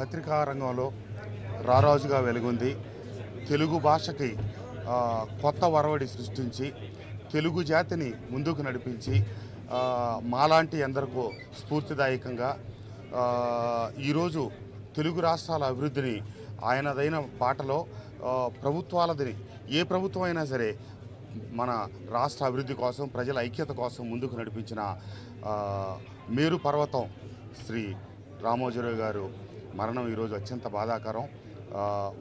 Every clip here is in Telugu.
పత్రికా రంగంలో రారాజుగా వెలుగుంది. తెలుగు భాషకి కొత్త వరవడి సృష్టించి తెలుగు జాతిని ముందుకు నడిపించి మాలాంటి ఎందరికో స్ఫూర్తిదాయకంగా ఈరోజు తెలుగు రాష్ట్రాల అభివృద్ధిని ఆయనదైన పాటలో ప్రభుత్వాలది ఏ ప్రభుత్వం అయినా సరే మన రాష్ట్ర అభివృద్ధి కోసం ప్రజల ఐక్యత కోసం ముందుకు నడిపించిన మేరు పర్వతం శ్రీ రామోజీరావు గారు మరణం ఈరోజు అత్యంత బాధాకరం.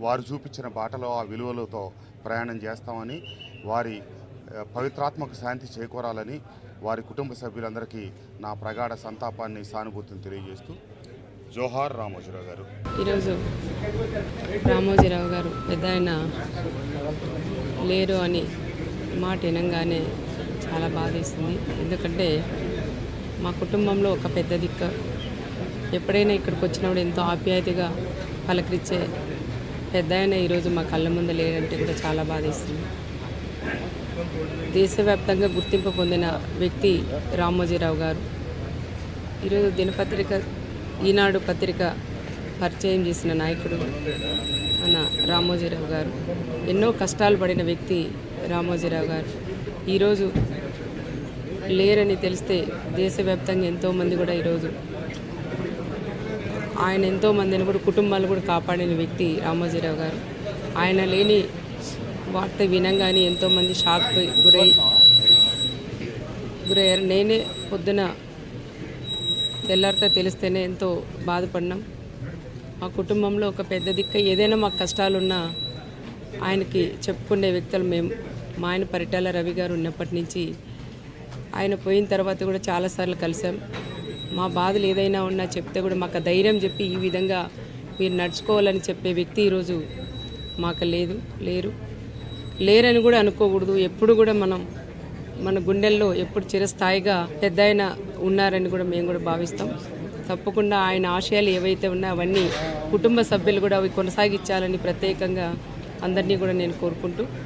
వారు చూపించిన బాటలో ఆ విలువలతో ప్రయాణం చేస్తామని వారి పవిత్రాత్మక శాంతి చేకూరాలని వారి కుటుంబ సభ్యులందరికీ నా ప్రగాఢ సంతాపాన్ని సానుభూతిని తెలియజేస్తూ జోహార్ రామోజీరావు గారు. ఈరోజు రామోజీరావు గారు పెద్ద ఆయన లేరు అని మాట వినంగానే చాలా బాధేస్తుంది ఎందుకంటే మా కుటుంబంలో ఒక పెద్ద దిక్కు ఎప్పుడైనా ఇక్కడికి వచ్చినప్పుడు ఎంతో ఆప్యాయతగా పలకరించే పెద్ద ఆయన ఈరోజు మా కళ్ళ ముందు లేడంటే కూడా చాలా బాధేస్తుంది. దేశవ్యాప్తంగా గుర్తింపు పొందిన వ్యక్తి రామోజీరావు గారు. ఈరోజు దినపత్రిక ఈనాడు పత్రిక పరిచయం చేసిన నాయకుడు మన రామోజీరావు గారు. ఎన్నో కష్టాలు పడిన వ్యక్తి రామోజీరావు గారు. ఈరోజు లేరని తెలిస్తే దేశవ్యాప్తంగా ఎంతోమంది కూడా ఈరోజు ఆయన ఎంతో మందిని కూడా కుటుంబాలు కూడా కాపాడిన వ్యక్తి రామోజీరావు గారు. ఆయన లేని వార్త వినంగానే ఎంతోమంది షాక్ గురై గురయ్యారు. నేనే పొద్దున తెల్లారితో తెలిస్తేనే ఎంతో బాధపడినాం మా కుటుంబంలో ఒక పెద్ద దిక్క ఏదైనా మాకు కష్టాలున్నా ఆయనకి చెప్పుకునే వ్యక్తులు మేము మా ఆయన పరిటాల రవి గారు ఉన్నప్పటి నుంచి ఆయన పోయిన తర్వాత కూడా చాలాసార్లు కలిసాం మా బాధలు ఏదైనా ఉన్నా చెప్తే కూడా మాకు ధైర్యం చెప్పి ఈ విధంగా మీరు నడుచుకోవాలని చెప్పే వ్యక్తి ఈరోజు మాకు లేదు లేరు. లేరని కూడా అనుకోకూడదు. ఎప్పుడు కూడా మనం మన గుండెల్లో ఎప్పుడు చిరస్థాయిగా పెద్ద ఆయన ఉన్నారని కూడా మేము కూడా భావిస్తాం. తప్పకుండా ఆయన ఆశయాలు ఏవైతే ఉన్నాయో అవన్నీ కుటుంబ సభ్యులు కూడా అవి కొనసాగించాలని ప్రత్యేకంగా అందరినీ కూడా నేను కోరుకుంటూ